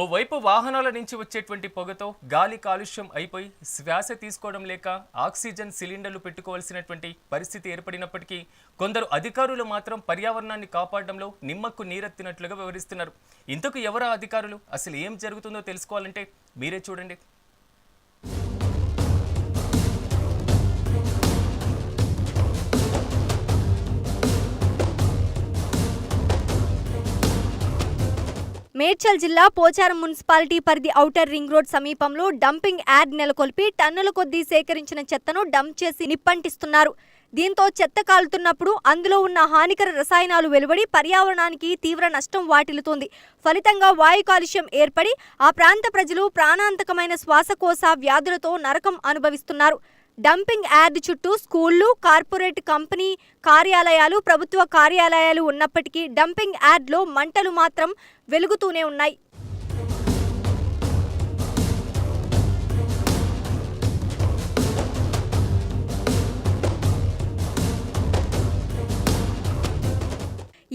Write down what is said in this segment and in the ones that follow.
ఓవైపు వాహనాల నుంచి వచ్చేటువంటి పొగతో గాలి కాలుష్యం అయిపోయి శ్వాస తీసుకోవడం లేక ఆక్సిజన్ సిలిండర్లు పెట్టుకోవాల్సినటువంటి పరిస్థితి ఏర్పడినప్పటికీ కొందరు అధికారులు మాత్రం పర్యావరణాన్ని కాపాడడంలో నిమ్మక్కు నీరెత్తినట్లుగా వివరిస్తున్నారు. ఇంతకు ఎవరా అధికారులు? అసలు ఏం జరుగుతుందో తెలుసుకోవాలంటే మీరే చూడండి. మేడ్చల్ జిల్లా పోచారం మున్సిపాలిటీ పరిధి ఔటర్ రింగ్ రోడ్ సమీపంలో డంపింగ్ యార్డ్ నెలకొల్పి టన్నుల కొద్దీ సేకరించిన చెత్తను డంప్ చేసి నిప్పంటిస్తున్నారు. దీంతో చెత్త కాలుతున్నప్పుడు అందులో ఉన్న హానికర రసాయనాలు వెలువడి పర్యావరణానికి తీవ్ర నష్టం వాటిల్లుతోంది. ఫలితంగా వాయు కాలుష్యం ఏర్పడి ఆ ప్రాంత ప్రజలు ప్రాణాంతకమైన శ్వాసకోశ వ్యాధులతో నరకం అనుభవిస్తున్నారు. డంపింగ్ యార్డ్ చుట్టూ స్కూళ్ళు కార్పొరేట్ కంపెనీ కార్యాలయాలు ప్రభుత్వ కార్యాలయాలు ఉన్నప్పటికీ డంపింగ్ యార్డ్లో మంటలు మాత్రం వెలుగుతూనే ఉన్నాయి.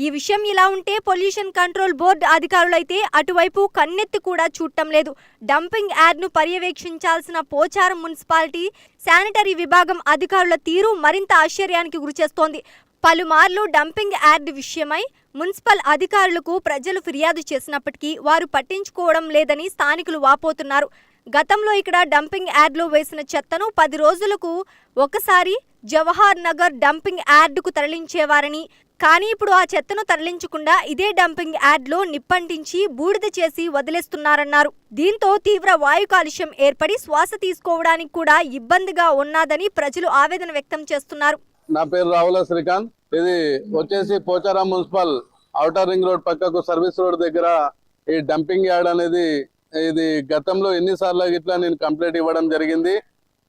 ఈ విషయం ఇలా ఉంటే పొల్యూషన్ కంట్రోల్ బోర్డు అధికారులైతే అటువైపు కన్నెత్తి కూడా చూడటం లేదు. డంపింగ్ యార్డ్ను పర్యవేక్షించాల్సిన పోచారం మున్సిపాలిటీ శానిటరీ విభాగం అధికారుల తీరు మరింత ఆశ్చర్యానికి గురిచేస్తోంది పలుమార్లు డంపింగ్ యార్డ్ విషయమై మున్సిపల్ అధికారులకు ప్రజలు ఫిర్యాదు చేసినప్పటికీ వారు పట్టించుకోవడం లేదని స్థానికులు వాపోతున్నారు. గతంలో ఇక్కడ డంపింగ్ యార్డ్లో వేసిన చెత్తను పది రోజులకు ఒకసారి జవహర్ నగర్ డంపింగ్ యార్డుకు తరలించేవారని కానీ ఇప్పుడు ఆ చెత్తను తరలించకుండా ఇదే డంపింగ్ యార్డ్లో నిప్పంటించి బూడిద చేసి వదిలేస్తున్నారన్నారు. దీంతో తీవ్ర వాయు కాలుష్యం ఏర్పడి శ్వాస తీసుకోవడానికి కూడా ఇబ్బందిగా ఉన్నాదని ప్రజలు ఆవేదన వ్యక్తం చేస్తున్నారు. నా పేరు రావుల శ్రీకాంత్. ఇది వచ్చేసి Pocharam municipal outer ring road పక్కకు సర్వీస్ రోడ్ దగ్గర ఈ డంపింగ్ యార్డ్ అనేది ఇది గతంలో ఎన్నిసార్లు ఇట్లా నేను కంప్లైంట్ ఇవ్వడం జరిగింది.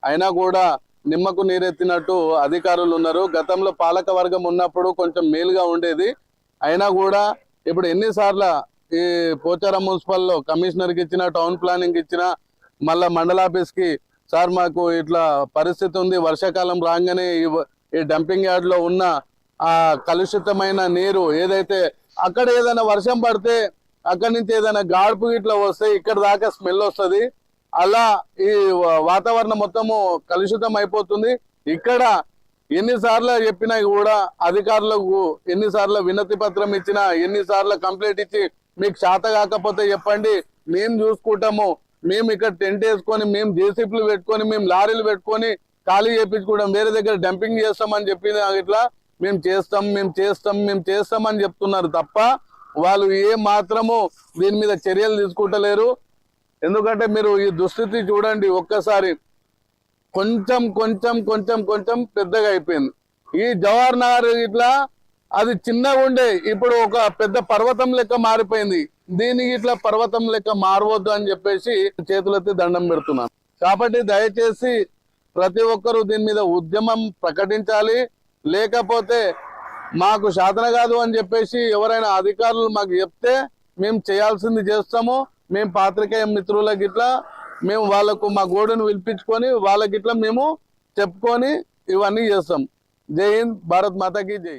అయినా కూడా నిమ్మకు నీరెత్తినట్టు అధికారులు ఉన్నారు. గతంలో పాలక వర్గం ఉన్నప్పుడు కొంచెం మేలుగా ఉండేది. అయినా కూడా ఇప్పుడు ఎన్నిసార్లు ఈ పోచారం మున్సిపల్లో కమిషనర్కి ఇచ్చిన టౌన్ ప్లానింగ్ ఇచ్చిన మళ్ళా మండలాఫీస్కి సార్ మాకు ఇట్లా పరిస్థితి ఉంది. వర్షాకాలం రాగానే ఈ- ఈ డంపింగ్ యార్డ్లో ఉన్న ఆ కలుషితమైన నీరు ఏదైతే అక్కడ ఏదైనా వర్షం పడితే అక్కడి నుంచి ఏదైనా గాడుపు ఇట్లా వస్తే ఇక్కడ దాకా స్మెల్ వస్తుంది. అలా ఈ వాతావరణం మొత్తము కలుషితం అయిపోతుంది. ఇక్కడ ఎన్నిసార్లు చెప్పినా కూడా అధికారులకు ఎన్నిసార్లు వినతి పత్రం ఇచ్చినా ఎన్నిసార్లు కంప్లైంట్ ఇచ్చి మీకు శాత కాకపోతే చెప్పండి. మేము చూసుకుంటాము. మేము ఇక్కడ టెంట్ వేసుకొని మేము జేసీపీలు పెట్టుకొని మేము లారీలు పెట్టుకొని ఖాళీ చేయించుకోవడం వేరే దగ్గర డంపింగ్ చేస్తామని చెప్పిన ఇట్లా మేము చేస్తాం మేము చేస్తాం మేము చేస్తాం అని చెప్తున్నారు తప్ప వాళ్ళు ఏ మాత్రము దీని మీద చర్యలు తీసుకుంటలేరు. ఎందుకంటే మీరు ఈ దుస్థితి చూడండి ఒక్కసారి కొంచెం కొంచెం కొంచెం కొంచెం పెద్దగా అయిపోయింది. ఈ జవహర్ నగర్ ఇట్లా అది చిన్నగా ఉండే ఇప్పుడు ఒక పెద్ద పర్వతం లెక్క మారిపోయింది. దీనికి ఇట్లా పర్వతం లెక్క మారవద్దు అని చెప్పేసి చేతులెత్తి దండం పెడుతున్నాను. కాబట్టి దయచేసి ప్రతి ఒక్కరూ దీని మీద ఉద్యమం ప్రకటించాలి. లేకపోతే మాకు సాధన కాదు అని చెప్పేసి ఎవరైనా అధికారులు మాకు చెప్తే మేము చేయాల్సింది చేస్తాము. మేము పాత్రికేయ మిత్రుల గిట్లా మేము వాళ్ళకు మా గోడును పిలిపించుకొని వాళ్ళ గిట్లా మేము చెప్పుకొని ఇవన్నీ చేస్తాం. జై హింద్ భారత్ మాతాకి జై.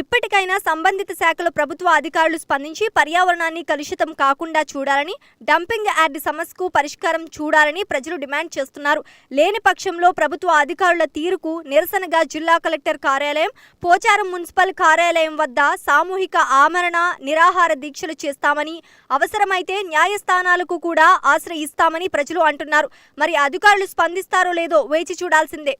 ఇప్పటికైనా సంబంధిత శాఖల ప్రభుత్వ అధికారులు స్పందించి పర్యావరణాన్ని కలుషితం కాకుండా చూడాలని డంపింగ్ యార్డ్ సమస్యకు పరిష్కారం చూడాలని ప్రజలు డిమాండ్ చేస్తున్నారు. లేని పక్షంలో ప్రభుత్వ అధికారుల తీరుకు నిరసనగా జిల్లా కలెక్టర్ కార్యాలయం పోచారం మున్సిపల్ కార్యాలయం వద్ద సామూహిక ఆమరణ నిరాహార దీక్షలు చేస్తామని అవసరమైతే న్యాయస్థానాలకు కూడా ఆశ్రయిస్తామని ప్రజలు అంటున్నారు. మరి అధికారులు స్పందిస్తారో లేదో వేచి చూడాల్సిందే.